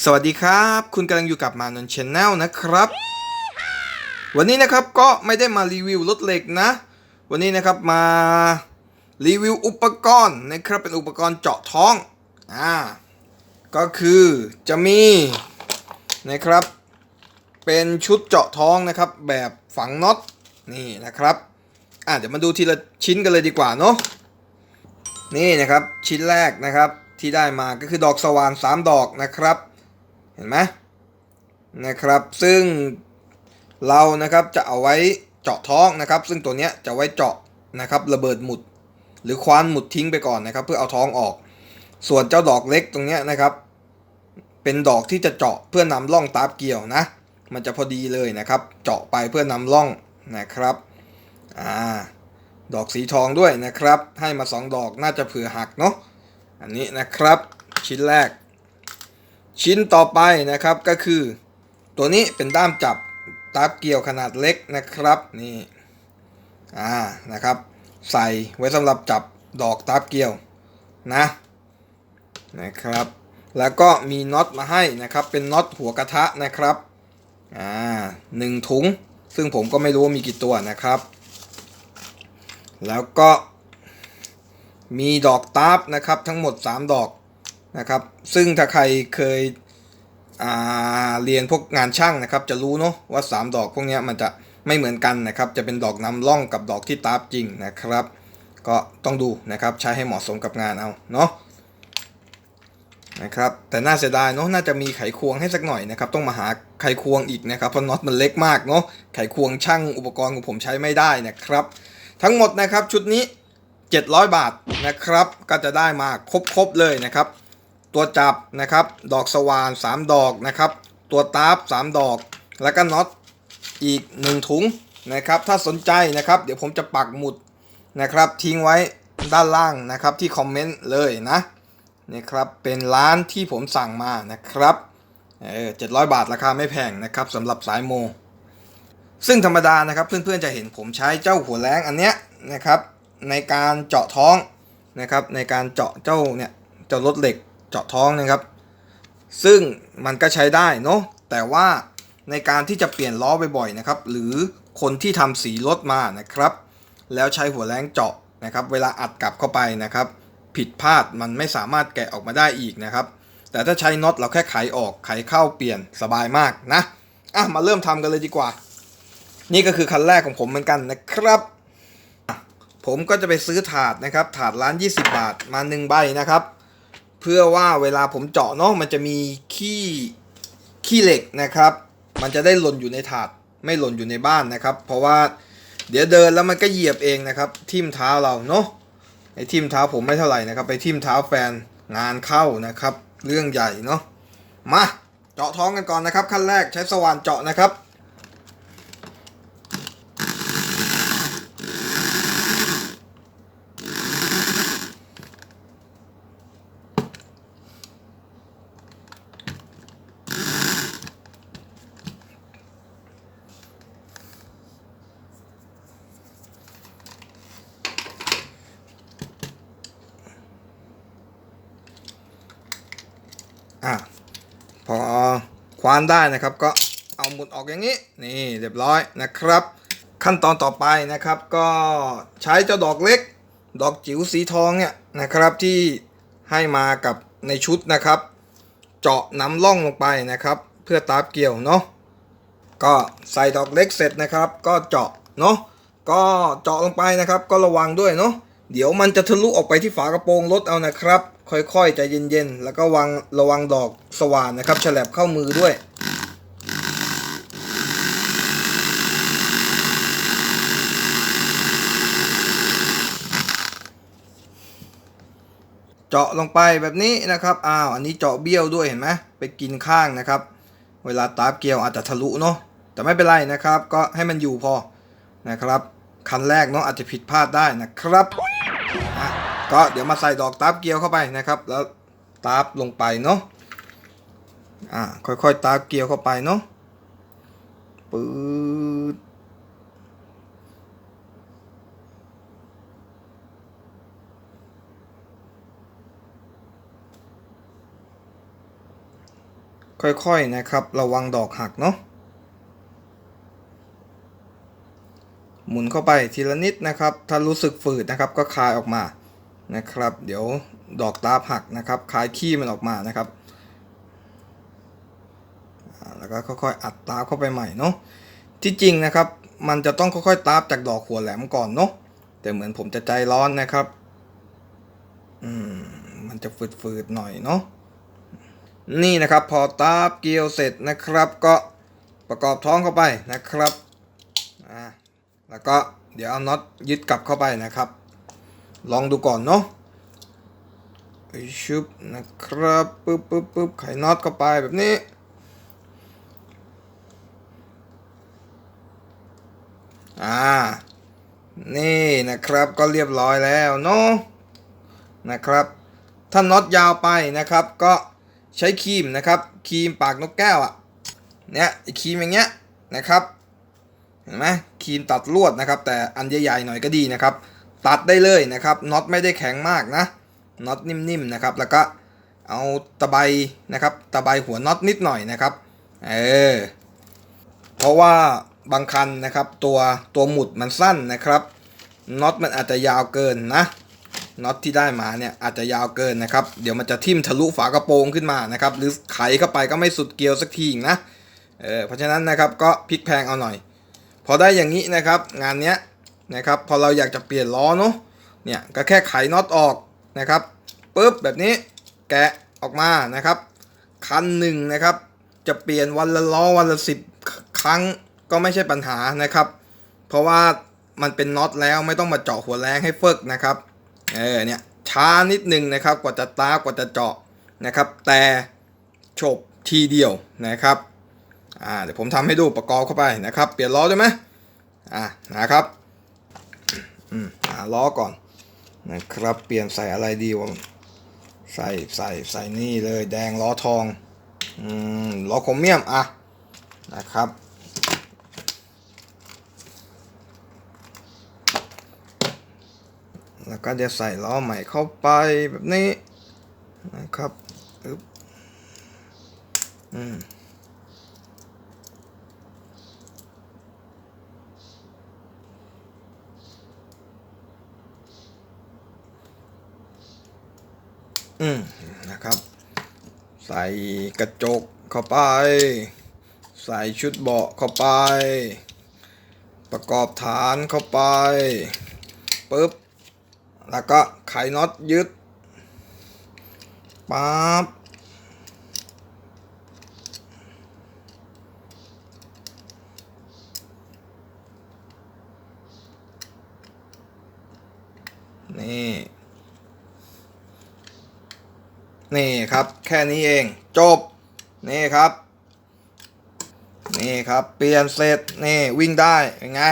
สวัสดีครับ คุณกำลังอยู่กับมานนชแนลนะครับ วันนี้นะครับก็ไม่ได้มารีวิวรถเหล็กนะ วันนี้นะครับมารีวิวอุปกรณ์นะครับเป็นอุปกรณ์เจาะท้องอ่าก็คือจะมีนะครับ เป็นชุดเจาะท้องนะครับ แบบฝังน็อตนี่นะครับอะเดี๋ยวมาดูทีละชิ้นกันเลยดีกว่าเนาะนี่นะครับชิ้นแรกนะครับที่ได้มาก็คือดอกสว่าน3ดอกนะครับ เห็นไหมนะครับซึ่งเรานะครับจะเอาไว้เจาะท้องนะครับ ซึ่งตัวเนี้ยจะไว้เจาะนะครับระเบิดหมุด หรือควานหมุดทิ้งไปก่อนนะครับ เพื่อเอาท้องออก ส่วนเจ้าดอกเล็กตรงเนี้ยนะครับ เป็นดอกที่จะเจาะเพื่อนำร่องตาบเกี่ยวนะ มันจะพอดีเลยนะครับ เจาะไปเพื่อนำร่องนะครับอ่าดอกสีทองด้วยนะครับ ให้มาสองดอกน่าจะเผื่อหักเนาะอันนี้นะครับชิ้นแรก ชิ้นต่อไปนะครับก็คือ ตัวนี้เป็นด้ามจับตาบเกี่ยวขนาดเล็กนะครับนี่อ่านะครับ ใส่ไว้สำหรับจับดอกตาบเกี่ยวนะนะครับ แล้วก็มีน็อตมาให้นะครับเป็นน็อตหัวกระทะนะครับอ่าหนึ่งถุง ซึ่งผมก็ไม่รู้ว่ามีกี่ตัวนะครับ แล้วก็มีดอกตาบนะครับทั้งหมด 3 ดอก นะครับ ซึ่งถ้าใครเคยเรียนพวกงานช่างนะครับ จะรู้เนาะว่า 3 ดอกพวกนี้มันจะไม่เหมือนกันนะครับ จะเป็นดอกนำร่องกับดอกที่ตาบจริงนะครับ ก็ต้องดูนะครับใช้ให้เหมาะสมกับงานเอาเนาะนะครับแต่น่าเสียดายเนาะน่าจะมีไขควงให้สักหน่อยนะครับ ต้องมาหาไขควงอีกนะครับเพราะน็อตมันเล็กมากเนาะไขควงช่างอุปกรณ์ของผมใช้ไม่ได้นะครับ ทั้งหมดนะครับชุดนี้ 700 บาทนะครับ ก็จะได้มาครบๆเลยนะครับ ตัวจับนะครับ ดอกสว่าน 3 ดอกนะครับ ตัวตาร์ฟ3ดอก แล้วก็น็อตอีก 1 ถุงนะครับ ถ้าสนใจนะครับ เดี๋ยวผมจะปักหมุดนะครับ ทิ้งไว้ด้านล่างนะครับที่คอมเมนต์เลยนะนี่ครับเป็นร้านที่ผมสั่งมานะครับเออ700บาทราคาไม่แพงนะครับสำหรับสายโม ซึ่งธรรมดานะครับเพื่อนๆจะเห็นผมใช้เจ้าหัวแรงอันเนี้ยนะครับในการเจาะท้องนะครับในการเจาะเจ้าเนี่ยเจ้ารถเหล็ก เจาะท้องนะครับ ซึ่งมันก็ใช้ได้เนาะแต่ว่าในการที่จะเปลี่ยนล้อบ่อยๆนะครับ หรือคนที่ทำสีรถมานะครับ แล้วใช้หัวแรงเจาะนะครับ เวลาอัดกลับเข้าไปนะครับ ผิดพลาดมันไม่สามารถแกะออกมาได้อีกนะครับ แต่ถ้าใช้น็อตเราแค่ไขออกไขเข้าเปลี่ยนสบายมากนะอะมาเริ่มทำกันเลยดีกว่า นี่ก็คือคันแรกของผมเหมือนกันนะครับ ผมก็จะไปซื้อถาดนะครับ ถาดร้าน 20 บาทมา1ใบนะครับ เพื่อว่าเวลาผมเจาะเนาะมันจะมีขี้ขี้เหล็กนะครับ มันจะได้หล่นอยู่ในถาดไม่หล่นอยู่ในบ้านนะครับ เพราะว่าเดี๋ยวเดินแล้วมันก็เหยียบเองนะครับ ทิ่มเท้าเราเนาะไอ้ทิ่มเท้าผมไม่เท่าไหร่นะครับ ไปทิ่มเท้าแฟนงานเข้านะครับ เรื่องใหญ่เนาะมาเจาะท้องกันก่อนนะครับ ขั้นแรกใช้สว่านเจาะนะครับ อะพอควานได้นะครับก็เอาหมุดออกอย่างนี้นี่เรียบร้อยนะครับ ขั้นตอนต่อไปนะครับ ก็ใช้เจ้าดอกเล็ก ดอกจิ๋วสีทองเนี่ยนะครับที่ให้มากับในชุดนะครับ เจาะน้ำล่องลงไปนะครับ เพื่อตาบเกี่ยวเนาะก็ใส่ดอกเล็กเสร็จนะครับ ก็เจาะเนาะก็เจาะลงไปนะครับ ก็ระวังด้วยเนาะเดี๋ยวมันจะทะลุออกไปที่ฝากระโปรงรถเอานะครับ ค่อยๆใจเย็นๆ แล้วก็วางระวังดอกสว่านนะครับฉลับเข้ามือด้วย เจาะลงไปแบบนี้นะครับ อ้าว อันนี้เจาะเบี้ยวด้วยเห็นไหมไปกินข้างนะครับ เวลาตาบเกลียวอาจจะทะลุเนาะ แต่ไม่เป็นไรนะครับ ก็ให้มันอยู่พอนะครับ คันแรกเนาะอาจจะผิดพลาดได้นะครับ ก็เดี๋ยวมาใส่ดอกตาบเกลียวเข้าไปนะครับ แล้วตาบลงไปเนาะอ่าค่อยๆตาบเกลียวเข้าไปเนาะปื๊ดค่อยๆนะครับระวังดอกหักเนาะหมุนเข้าไปทีละนิดนะครับ ถ้ารู้สึกฝืดนะครับก็คลายออกมา นะครับ เดี๋ยวดอกตาบหักนะครับคลายขี้มันออกมานะครับ แล้วก็ค่อยๆอัดตาเข้าไปใหม่เนาะที่จริงนะครับ มันจะต้องค่อยๆตาบจากดอกหัวแหลมก่อนเนาะแต่เหมือนผมจะใจร้อนนะครับอืมมันจะฝืดๆหน่อยเนาะนี่นะครับพอตาบเกลียวเสร็จนะครับ ก็ประกอบท้องเข้าไปนะครับอ่าแล้วก็เดี๋ยวเอาน็อตยึดกลับเข้าไปนะครับ ลองดูก่อนเนาะไอชุบนะครับปึ๊บปึ๊บปึ๊บไขน็อตเข้าไปแบบนี้ อ่า นี่นะครับก็เรียบร้อยแล้วเนาะนะครับ ถ้าน็อตยาวไปนะครับก็ใช้ครีมนะครับครีมปากนกแก้วอะ่ะเนี่ยไอครีมอย่างเงี้ยนะครับเห็นไหมครีมตัดลวดนะครับ แต่อันใหญ่ๆหน่อยก็ดีนะครับ ตัดได้เลยนะครับน็อตไม่ได้แข็งมากนะน็อตนิ่มๆนะครับแล้วก็เอาตะไบนะครับตะไบหัวน็อตนิดหน่อยนะครับเออเพราะว่าบางคันนะครับตัวตัวหมุดมันสั้นนะครับน็อตมันอาจจะยาวเกินนะน็อตที่ได้มาเนี่ยอาจจะยาวเกินนะครับ เดี๋ยวมันจะทิ่มทะลุฝากระโปรงขึ้นมานะครับ หรือไขเข้าไปก็ไม่สุดเกลียวสักทีนะเออเพราะฉะนั้นนะครับก็พลิกแพงเอาหน่อย พอได้อย่างนี้นะครับ งานเนี้ย นะครับพอเราอยากจะเปลี่ยนล้อเนาะเนี่ยก็แค่ไขน็อตออกนะครับปุ๊บแบบนี้แกะออกมานะครับ คันหนึ่งนะครับ จะเปลี่ยนวันละล้อวันละสิบครั้งก็ไม่ใช่ปัญหานะครับ เพราะว่ามันเป็นน็อตแล้วไม่ต้องมาเจาะหัวแรงให้เฟิกนะครับเออเนี่ยช้านิดนึงนะครับกว่าจะตากว่าจะเจาะนะครับ แต่จบทีเดียวนะครับอ่าเดี๋ยวผมทำให้ดูประกอบเข้าไปนะครับ เปลี่ยนล้อได้ไหมอ่านะครับ อืมหาล้อก่อนนะครับเปลี่ยนใส่อะไรดีวะใส่ใส่ใส่นี่เลยแดงล้อทองอืมล้อโครเมียมอะนะครับแล้วก็จะใส่ล้อใหม่เข้าไปแบบนี้นะครับอึ๊บอืม อืมนะครับ ใส่กระจกเข้าไป ใส่ชุดเบาะเข้าไป ประกอบฐานเข้าไปปึ๊บแล้วก็ไขน็อตยึดปั๊บนี่ นี่ครับ แค่นี้เองจบ นี่ครับ นี่ครับ เปลี่ยนเสร็จ นี่วิ่งได้เป็นไง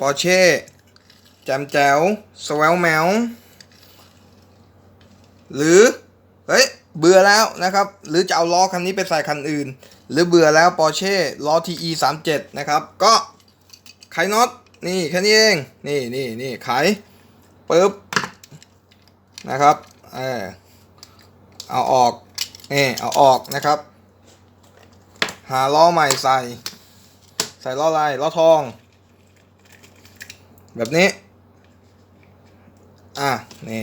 ปอร์เช่แจมแจ๋วสวลแมว หรือ เฮ้ย เบื่อแล้วนะครับ หรือจะเอาล้อคันนี้ไปใส่คันอื่น หรือเบื่อแล้วปอร์เช่ล้อ TE 3 7นะครับ ก็ไขน็อตนี่แค่นี้เอง นี่นี่นี่ไขปึ๊บนะครับเออ เอาออกนี่เอาออกนะครับ หาล้อใหม่ใส่ ใส่ล้อลายล้อทอง แบบนี้ อะนี่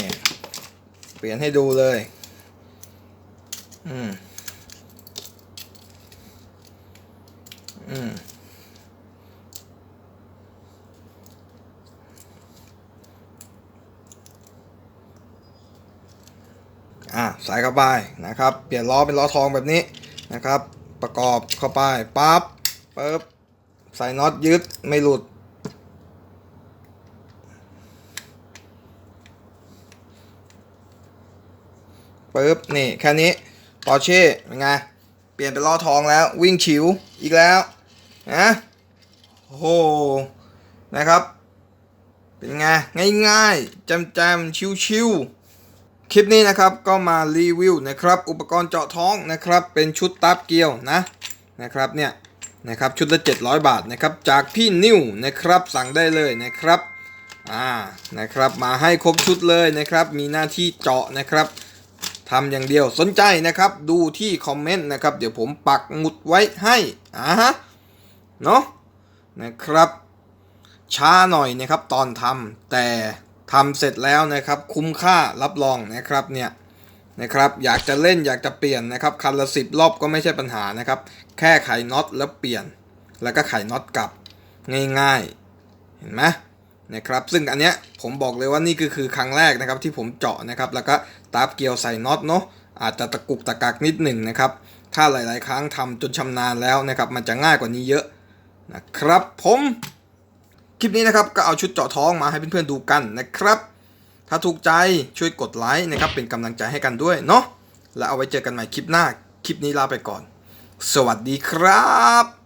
เปลี่ยนให้ดูเลย อืม อืม อะใส่เข้าไปนะครับ เปลี่ยนล้อเป็นล้อทองแบบนี้นะครับ ประกอบเข้าไปปั๊บปึ๊บใส่น็อตยึดไม่หลุด ปึ๊บ นี่ แค่นี้ปอร์เช่เป็นไง เปลี่ยนเป็นล้อทองแล้ววิ่งฉิวอีกแล้วนะโหนะครับ เป็นไง ง่ายๆจำจำชิวๆ คลิปนี้นะครับก็มารีวิวนะครับอุปกรณ์เจาะท้องนะครับเป็นชุดตับเกลียวนะนะครับเนี่ยนะครับชุดละ 700 บาทนะครับจากพี่นิวนะครับสั่งได้เลยนะครับอ่านะครับมาให้ครบชุดเลยนะครับมีหน้าที่เจาะนะครับทำอย่างเดียวสนใจนะครับดูที่คอมเมนต์นะครับเดี๋ยวผมปักหมุดไว้ให้อ่าฮะเนาะนะครับช้าหน่อยนะครับตอนทำแต่ ทำเสร็จแล้วนะครับคุ้มค่ารับรองนะครับเนี่ยนะครับอยากจะเล่นอยากจะเปลี่ยนนะครับคันละสิบรอบก็ไม่ใช่ปัญหานะครับ แค่ไขน็อตแล้วเปลี่ยน แล้วก็ไขน็อตกลับง่ายๆ เห็นไหมนะครับซึ่งอันเนี้ยผมบอกเลยว่านี่ก็คือครั้งแรกนะครับที่ผมเจาะนะครับแล้วก็ตาบเกลียวใส่น็อตเนาะอาจจะตะกุกตะกักนิดหนึ่งนะครับถ้าหลาย ๆ ครั้งทำจนชำนาญแล้วนะครับมันจะง่ายกว่านี้เยอะนะครับผม คลิปนี้นะครับก็เอาชุดเจาะท้องมาให้เพื่อนๆดูกันนะครับ ถ้าถูกใจช่วยกดไลค์นะครับเป็นกำลังใจให้กันด้วยเนาะแล้วเอาไว้เจอกันใหม่คลิปหน้า คลิปนี้ลาไปก่อน สวัสดีครับ